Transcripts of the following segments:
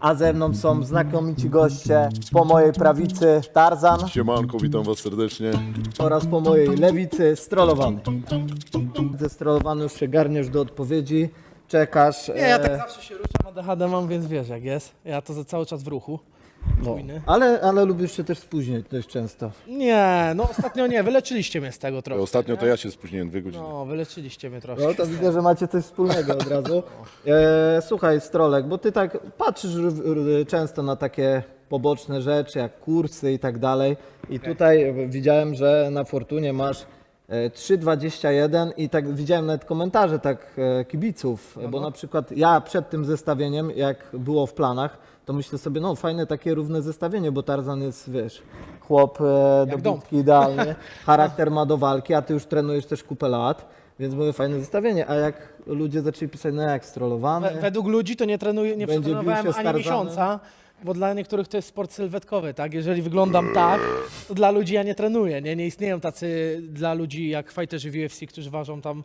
a ze mną są znakomici goście. Po mojej prawicy Tarzan Siemanko, witam was serdecznie. oraz po mojej lewicy Strollowany. Zestrolowany już się garniesz do odpowiedzi, czekasz. Nie, ja tak e, zawsze się ruszam, ADHD mam, więc wiesz jak jest. Ja to za cały czas w ruchu. No. Ale, ale lubisz się też spóźnić dość często. Nie, no ostatnio nie, wyleczyliście mnie z tego trochę. Ostatnio to ja się spóźniłem dwie godziny. No, wyleczyliście mnie troszkę. No to widzę, że macie coś wspólnego od razu. E, słuchaj, Strolek, bo ty tak patrzysz r- r- często na takie poboczne rzeczy, jak kursy i tak dalej. I tutaj widziałem, że na Fortunie masz 3,21 i tak widziałem nawet komentarze tak e, kibiców, bo na przykład ja przed tym zestawieniem, jak było w planach, to myślę sobie, no fajne takie równe zestawienie, bo Tarzan jest, wiesz, chłop e, do bitki idealnie, charakter ma do walki, a ty już trenujesz też kupę lat, więc mówię, fajne zestawienie, a jak ludzie zaczęli pisać, no jak strollowany, We, według ludzi to nie trenuję, nie przetrenowałem ani miesiąca, bo dla niektórych to jest sport sylwetkowy, tak? Jeżeli wyglądam tak, to dla ludzi ja nie trenuję, nie? Nie istnieją tacy dla ludzi jak fighterzy w UFC, którzy ważą tam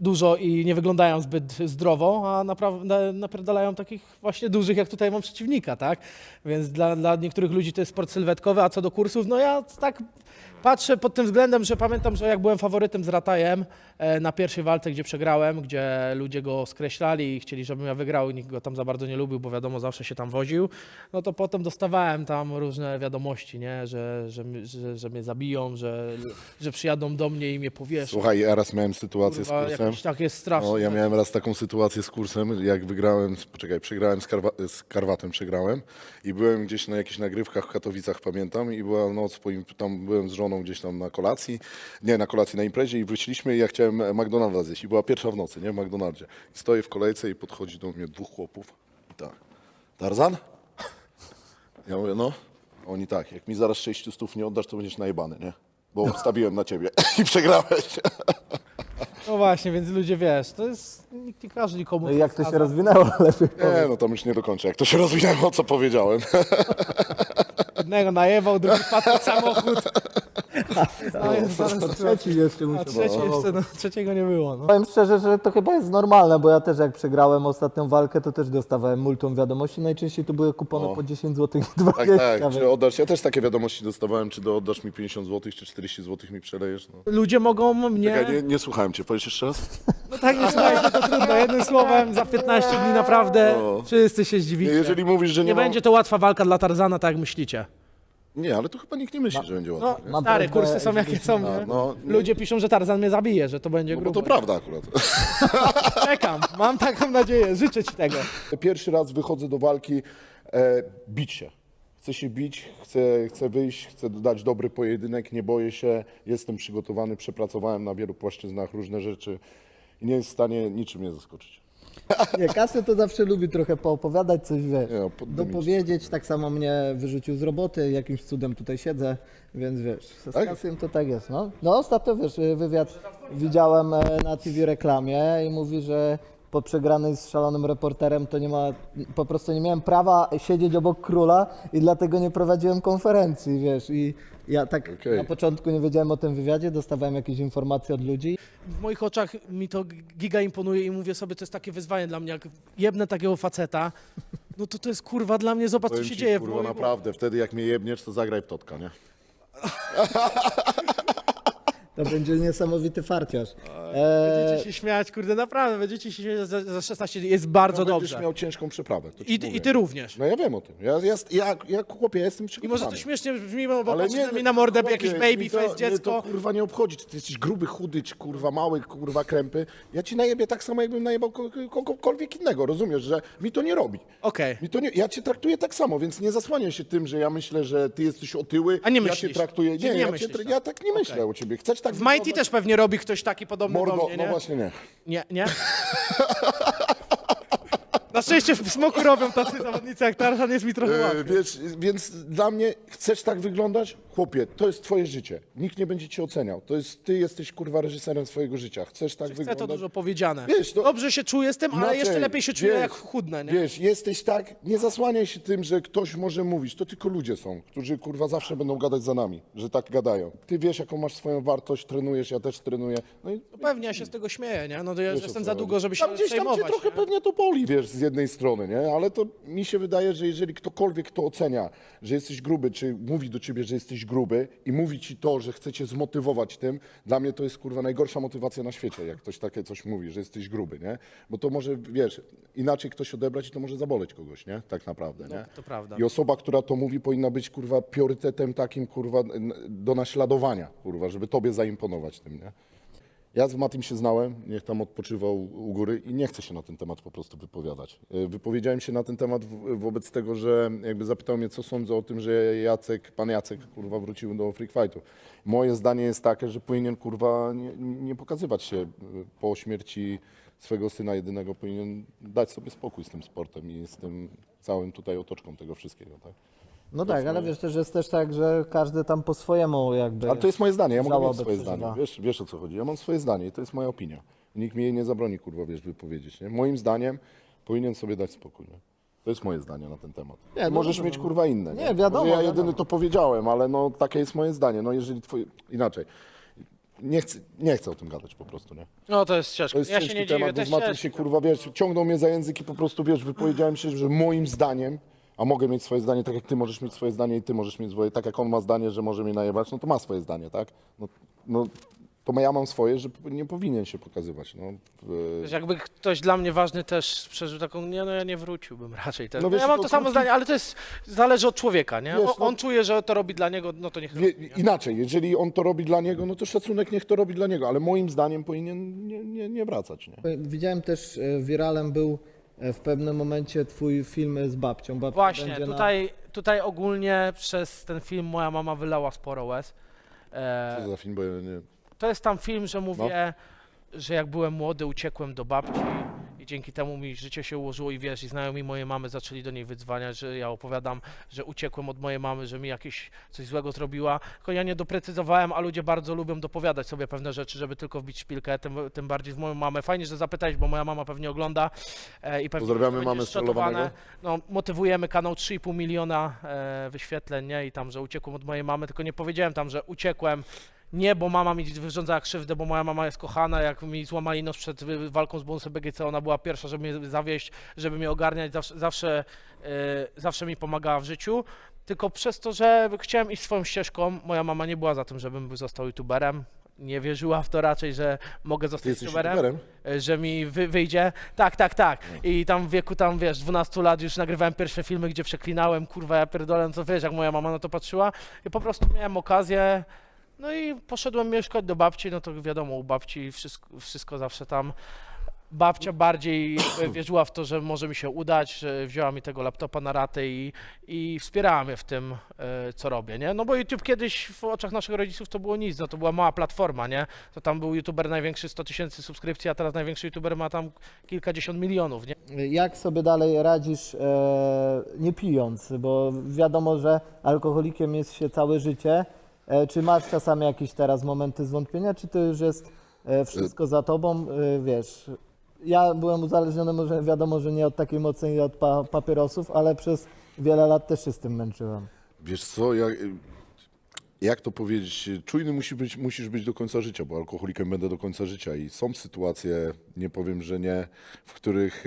dużo i nie wyglądają zbyt zdrowo, a naprawdę napierdalają takich właśnie dużych, jak tutaj mam przeciwnika, tak? Więc dla, dla niektórych ludzi to jest sport sylwetkowy, a co do kursów, no ja tak patrzę pod tym względem, że pamiętam, że jak byłem faworytem z Ratajem e, na pierwszej walce, gdzie przegrałem, gdzie ludzie go skreślali i chcieli, żebym ja wygrał i nikt go tam za bardzo nie lubił, bo wiadomo, zawsze się tam woził, no to potem dostawałem tam różne wiadomości, nie? Że, że, że, że mnie zabiją, że, że przyjadą do mnie i mnie powieszą. Słuchaj, ja raz miałem sytuację z Kurwa, kursem. jakieś takie straszne. No, ja miałem raz taką sytuację z kursem, jak wygrałem, poczekaj, przegrałem z, Karwa- z Karwatem, przegrałem i byłem gdzieś na jakichś nagrywkach w Katowicach, pamiętam, i była noc, po im, tam byłem z żoną gdzieś tam na kolacji, nie, na kolacji, na imprezie i wróciliśmy i ja chciałem McDonalda zjeść i była pierwsza w nocy, nie, w McDonaldzie. I stoję w kolejce i podchodzi do mnie dwóch chłopów i tak, Tarzan? Ja mówię, no. Oni tak, jak mi zaraz 6 stów nie oddasz, to będziesz najebany, nie? Bo stawiłem na ciebie i przegrałeś. No właśnie, więc ludzie, wiesz, to jest, nikt nie każe nikomu. no i jak to się rozwinęło, lepiej Nie, no tam już nie dokończę. Jak to się rozwinęło, co powiedziałem. Jednego najewał, drugi wpadł pod samochód. No, jest zaraz, Trzeci jeszcze a trzeci jeszcze, no, trzeciego nie było. No. Powiem szczerze, że to chyba jest normalne, bo ja też jak przegrałem ostatnią walkę, to też dostawałem multum wiadomości. Najczęściej to były kupony No. po 10 zł i 20. Tak, tak. Czy oddasz? Ja też takie wiadomości dostawałem, czy do oddasz mi 50 zł, czy 40 zł mi przelejesz. No. Ludzie mogą mnie... Czekaj, nie, nie słuchałem cię, powiesz jeszcze raz? No tak, nie słuchajcie, to trudno. Jednym słowem, za 15 dni naprawdę No. wszyscy się zdziwicie. jeżeli mówisz, że nie, Nie ma... będzie to łatwa walka dla Tarzana, tak jak myślicie. Nie, ale to chyba nikt nie myśli, że będzie No, łatwo. nie? Stare prośbę, kursy są jakie są. Nie? no, nie. Ludzie piszą, że Tarzan mnie zabije, że to będzie No bo grubo. to prawda akurat. Czekam, mam taką nadzieję, życzę ci tego. Pierwszy raz wychodzę do walki e, bić się. Chcę się bić, chcę, chcę wyjść, chcę dać dobry pojedynek, nie boję się, jestem przygotowany, przepracowałem na wielu płaszczyznach różne rzeczy i nie jest w stanie niczym mnie zaskoczyć. Nie, Kasy to zawsze lubi trochę poopowiadać, coś wiesz, Nie, no, poddymić. dopowiedzieć. Tak samo mnie wyrzucił z roboty, jakimś cudem tutaj siedzę, więc wiesz, z Tak? Kasym to tak jest, no. No ostatnio, wiesz, wywiad widziałem e, na TV reklamie i mówi, że po przegranej z szalonym reporterem to nie ma, po prostu nie miałem prawa siedzieć obok króla i dlatego nie prowadziłem konferencji, wiesz, i ja tak Okej. na początku nie wiedziałem o tym wywiadzie, dostawałem jakieś informacje od ludzi W moich oczach mi to giga imponuje i mówię sobie, to jest takie wyzwanie dla mnie, jak jebnę takiego faceta, no to to jest kurwa dla mnie, zobacz co Powiem się ci, dzieje. w kurwa, moim- naprawdę, wtedy jak mnie jebniesz, to zagraj w totka, nie? To będzie niesamowity farciarz. E, Będziecie się śmiać, kurde, naprawdę, będziecie się śmiać za, za 16 dni. Jest bardzo No, będziesz dobrze. miał ciężką przeprawę. To ci I, ty- mówię. I ty również. No ja wiem o tym. Ja, ja, ja, ja chłopie, ja jestem I przygotowany. może to śmiesznie brzmi, bo patrzysz nie, mi na mordę, chłopie, jakiś mi babyface, to, dziecko. Mnie to kurwa nie obchodzi, czy ty jesteś gruby, chudy, czy kurwa mały, kurwa krępy. Ja ci najebię tak samo, jakbym najebał ko- ko- kogokolwiek innego, rozumiesz, że mi to nie robi. Okej. Mi to nie, ja cię traktuję tak samo, więc nie zasłaniaj się tym, że ja myślę, że ty jesteś otyły. A nie Ja cię myślisz? traktuję. Czyli Nie, nie ja, cię, myślisz tra- tak? ja tak nie myślę o ciebie. Chcesz tak W Mighty też pewnie robi ktoś taki podobny Mordo, do mnie, nie? no właśnie nie. Nie, nie? Na szczęście w smoku robią tacy zawodnicy jak Tarzan, jest mi trochę E, łatwiej. wiesz, więc dla mnie chcesz tak wyglądać? Chłopie, to jest twoje życie. Nikt nie będzie cię oceniał. To jest, ty jesteś kurwa reżyserem swojego życia. Chcesz tak Chcę wyglądać? to dużo powiedziane. Wiesz, to- Dobrze się czuję z tym, ale Inaczej, jeszcze lepiej się czuję wiesz, jak chudnę, nie? Wiesz, jesteś tak, nie zasłaniaj się tym, że ktoś może mówić. To tylko ludzie są, którzy kurwa zawsze będą gadać za nami, że tak gadają. Ty wiesz, jaką masz swoją wartość, trenujesz, ja też trenuję. No i No pewnie ja się z tego śmieję, nie? No to ja o jestem co za chodzi. długo, żeby się tam gdzieś tam cię przejmować. trochę nie? pewnie to boli, wiesz, z jednej strony, nie? Ale to mi się wydaje, że jeżeli ktokolwiek to ocenia, że jesteś gruby, czy mówi do ciebie, że jesteś gruby i mówi ci to, że chce cię zmotywować tym, dla mnie to jest kurwa najgorsza motywacja na świecie, jak ktoś takie coś mówi, że jesteś gruby, nie? Bo to może, wiesz, inaczej ktoś odebrać i to może zaboleć kogoś, nie? Tak naprawdę, nie? to prawda. I osoba, która to mówi, powinna być kurwa priorytetem takim kurwa do naśladowania, kurwa, żeby tobie zaimponować tym, nie? Ja z Matim się znałem, niech tam odpoczywał u góry i nie chcę się na ten temat po prostu wypowiadać. Y, Wypowiedziałem się na ten temat wobec tego, że jakby zapytał mnie, co sądzę o tym, że Jacek, pan Jacek, kurwa, wrócił do Freak Fightu. Moje zdanie jest takie, że powinien, kurwa, nie, nie pokazywać się y, po śmierci swego syna jedynego, powinien dać sobie spokój z tym sportem i z tym całym tutaj otoczką tego wszystkiego, tak? No tak, ale wiesz, też jest też tak, że każdy tam po swojemu jakby... Ale to jest moje zdanie, ja mogę mieć swoje przeżywa. zdanie. Wiesz, wiesz o co chodzi. Ja mam swoje zdanie i to jest moja opinia. Nikt mi jej nie zabroni, kurwa, wiesz, wypowiedzieć. Nie? Moim zdaniem powinien sobie dać spokój. Nie? To jest moje zdanie na ten temat. Nie, no Możesz dobra, mieć, no. kurwa, inne. Nie, wiadomo, Może ja wiadomo. jedyny to powiedziałem, ale no takie jest moje zdanie. No jeżeli twoje... Inaczej. Nie chcę, nie chcę o tym gadać po prostu, nie? No to jest ciężko. To jest ja się ciężki nie dziwię, temat, to bo z jest Matym się, kurwa, wiesz, ciągnął mnie za język i po prostu, wiesz, wypowiedziałem się, że moim zdaniem, a mogę mieć swoje zdanie, tak jak ty możesz mieć swoje zdanie i ty możesz mieć swoje, tak jak on ma zdanie, że może mnie najebać, no to ma swoje zdanie, tak? No, no to ja mam swoje, że nie powinien się pokazywać, no. w- Jakby ktoś dla mnie ważny też przeżył taką, nie no ja nie wróciłbym raczej. Też. No No wiesz, ja mam to to samo krótki- zdanie, ale to jest, zależy od człowieka, nie? Wiesz, on, no- on czuje, że to robi dla niego, no to niech Wie, robi. nie? inaczej, jeżeli on to robi dla niego, no to szacunek niech to robi dla niego, ale moim zdaniem powinien nie, nie, nie wracać, nie? Widziałem też, e, wiralem był w pewnym momencie twój film z babcią. Babcia Właśnie, będzie na- tutaj, tutaj ogólnie przez ten film moja mama wylała sporo łez. E, Co za film, bo ja nie... To jest tam film, że mówię, No. że jak byłem młody, uciekłem do babci i dzięki temu mi życie się ułożyło i wiesz, i znajomi mojej mamy zaczęli do niej wydzwaniać, że ja opowiadam, że uciekłem od mojej mamy, że mi jakieś coś złego zrobiła. Tylko ja nie doprecyzowałem, a ludzie bardzo lubią dopowiadać sobie pewne rzeczy, żeby tylko wbić szpilkę, tym, tym bardziej w moją mamę. Fajnie, że zapytałeś, bo moja mama pewnie ogląda e, i pewnie Pozdrawiamy zszatowane. strzelowanego. No, motywujemy kanał 3,5 miliona e, wyświetleń, nie? I tam, że uciekłem od mojej mamy, tylko nie powiedziałem tam, że uciekłem nie, bo mama mi wyrządzała krzywdę, bo moja mama jest kochana, jak mi złamali nos przed walką z bonusem BGC, ona była pierwsza, żeby mnie zawieść, żeby mnie ogarniać, zawsze, zawsze, e, zawsze mi pomagała w życiu, tylko przez to, że chciałem iść swoją ścieżką, moja mama nie była za tym, żebym został youtuberem, nie wierzyła w to raczej, że mogę zostać youtuberem e, że mi wy, wyjdzie. Tak, tak, tak. I tam w wieku tam, wiesz, 12 lat już nagrywałem pierwsze filmy, gdzie przeklinałem, kurwa, ja pierdolę, no co wiesz, jak moja mama na to patrzyła. I po prostu miałem okazję, no i poszedłem mieszkać do babci, no to wiadomo, u babci wszystko, wszystko zawsze tam. Babcia bardziej wierzyła w to, że może mi się udać, że wzięła mi tego laptopa na ratę i, i wspierała mnie w tym, e, co robię, nie? No bo YouTube kiedyś w oczach naszych rodziców to było nic, no to była mała platforma, nie? To tam był YouTuber największy 100 tysięcy subskrypcji, a teraz największy YouTuber ma tam kilkadziesiąt milionów, nie? Jak sobie dalej radzisz e, nie pijąc? Bo wiadomo, że alkoholikiem jest się całe życie. E, czy masz czasami jakieś teraz momenty zwątpienia, czy to już jest e, wszystko za tobą? E, wiesz, ja byłem uzależniony, może wiadomo, że nie od takiej mocnej od pa papierosów, ale przez wiele lat też się z tym męczyłem. Wiesz co, jak, jak to powiedzieć, czujny musi być, musisz być do końca życia, bo alkoholikiem będę do końca życia i są sytuacje, nie powiem, że nie, w których,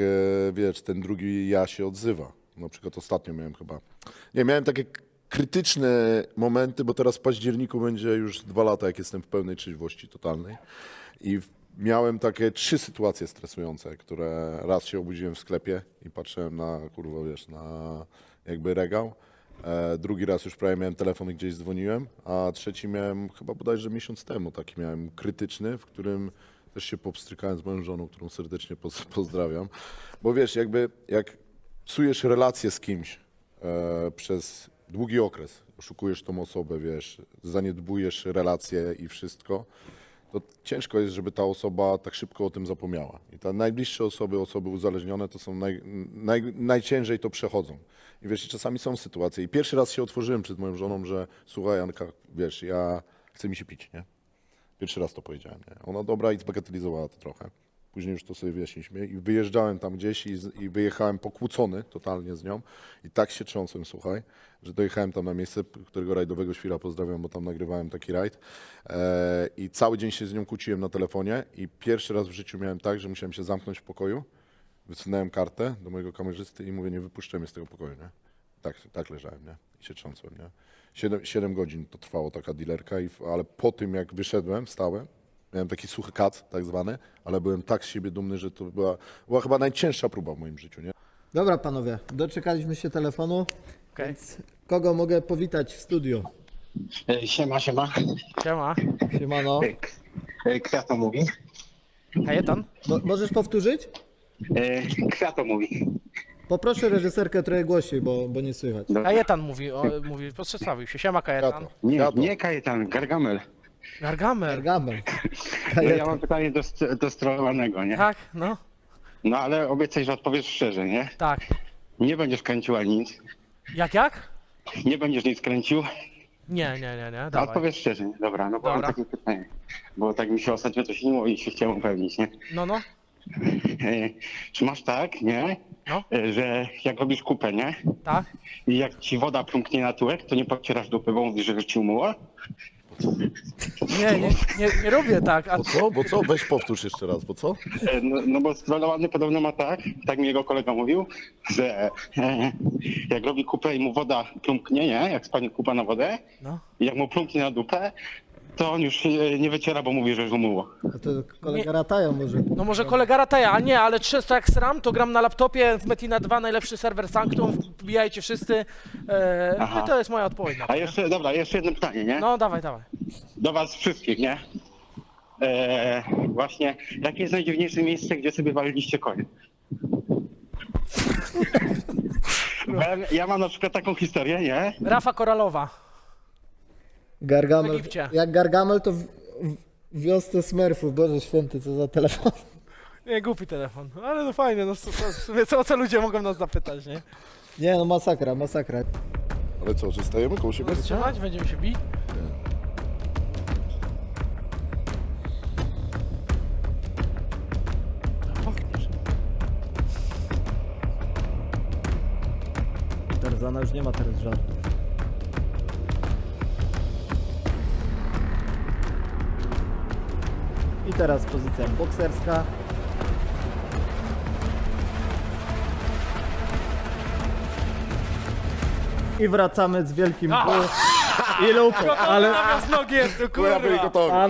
wiesz, ten drugi ja się odzywa. Na przykład ostatnio miałem chyba, nie, miałem takie krytyczne momenty, bo teraz w październiku będzie już dwa lata, jak jestem w pełnej trzeźwości totalnej i miałem takie trzy sytuacje stresujące, które raz się obudziłem w sklepie i patrzyłem na, kurwa, wiesz, na jakby regał, E, drugi raz już prawie miałem telefon i gdzieś dzwoniłem, a trzeci miałem chyba bodajże miesiąc temu, taki miałem krytyczny, w którym też się popstrykałem z moją żoną, którą serdecznie poz- pozdrawiam. Bo wiesz, jakby jak psujesz relację z kimś e, przez długi okres, oszukujesz tą osobę, wiesz, zaniedbujesz relacje i wszystko, to ciężko jest, żeby ta osoba tak szybko o tym zapomniała. I te najbliższe osoby, osoby uzależnione, to są naj, naj, najciężej to przechodzą. I wiesz, czasami są sytuacje. I pierwszy raz się otworzyłem przed moją żoną, że słuchaj, Janka, wiesz, ja chcę mi się pić, nie? Pierwszy raz to powiedziałem, nie? Ona dobra i zbagatelizowała to trochę. Później już to sobie wyjaśniliśmy i wyjeżdżałem tam gdzieś i, i wyjechałem pokłócony totalnie z nią i tak się trząsłem, słuchaj, że dojechałem tam na miejsce, którego rajdowego świra pozdrawiam, bo tam nagrywałem taki rajd e, i cały dzień się z nią kłóciłem na telefonie i pierwszy raz w życiu miałem tak, że musiałem się zamknąć w pokoju wysunąłem kartę do mojego kamerzysty i mówię, nie wypuszczę mnie z tego pokoju, nie? Tak, tak leżałem, nie? I się trząsłem, nie? Siedem, siedem godzin to trwało taka dealerka, i, ale po tym jak wyszedłem, wstałem, miałem taki suchy kat tak zwany, ale byłem tak z siebie dumny, że to była, była chyba najcięższa próba w moim życiu, nie? Dobra panowie, doczekaliśmy się telefonu. Okej. Więc kogo mogę powitać w studiu? E, Siema, siema. Siema. Siemano. E, Kwiato mówi. Kajetan? Mo- możesz powtórzyć? E, Kwiato mówi. Poproszę reżyserkę trochę głośniej, bo, bo nie słychać. Kajetan mówi, o, mówi, przedstawił się. Siema Kajetan. Kato. Nie, Kato. nie Kajetan, Gargamel. Gargamel. Gargamel. No, ja mam pytanie do, do strolowanego, nie? Tak, no, No ale obiecaj, że odpowiesz szczerze, nie? tak. Nie będziesz kręcił ani nic. Jak, jak? Nie będziesz nic kręcił. Nie, nie, nie, nie, A dawaj. odpowiesz szczerze, nie? Dobra, no bo mam Dobra. takie pytanie. Bo tak mi się ostatnio to śniło i się chciałem upewnić, nie? No, no, czy masz tak, nie? No. E, że jak robisz kupę, nie? tak. I jak ci woda plumknie na tyłek, to nie pocierasz dupy, bo mówisz, że ci umyło? Nie, nie, nie, nie robię tak. A Bo co? Bo co? Weź powtórz jeszcze raz, bo co? E, No, no bo strollowany podobno ma tak, tak mi jego kolega mówił, że e, jak robi kupę i mu woda plumknie, nie? Jak spadnie kupa na wodę No. i jak mu plumknie na dupę, to on już się nie wyciera, bo mówi, że już umyło. A to kolega Rataja może. No może kolega Rataja, a nie, ale często jak sram, to gram na laptopie w Metina 2, najlepszy serwer Sanctum, wbijajcie wszyscy. E, Aha. no i to jest moja odpowiedź na to. A jeszcze, dobra, jeszcze jedno pytanie, nie? No dawaj, dawaj. Do was wszystkich, nie? E, właśnie, jakie jest najdziwniejsze miejsce, gdzie sobie waliliście konie? Bo ja, ja mam na przykład taką historię, nie? Rafa Koralowa. Gargamel. Egipcie. Jak Gargamel to w, w, wiosce Smurfów. Boże święty, co za telefon. Nie, głupi telefon, ale no fajnie, no co, co, w sumie co, co ludzie mogą nas zapytać, nie? Nie no, masakra, masakra. Ale co, że stajemy koło siebie? Roztrzymać, będziemy się bić. Tarzana już nie ma teraz żartów. I teraz pozycja bokserska. I wracamy z wielkim A! ból i lupą, ale Zamiast nogi jest kurwa. gotowi.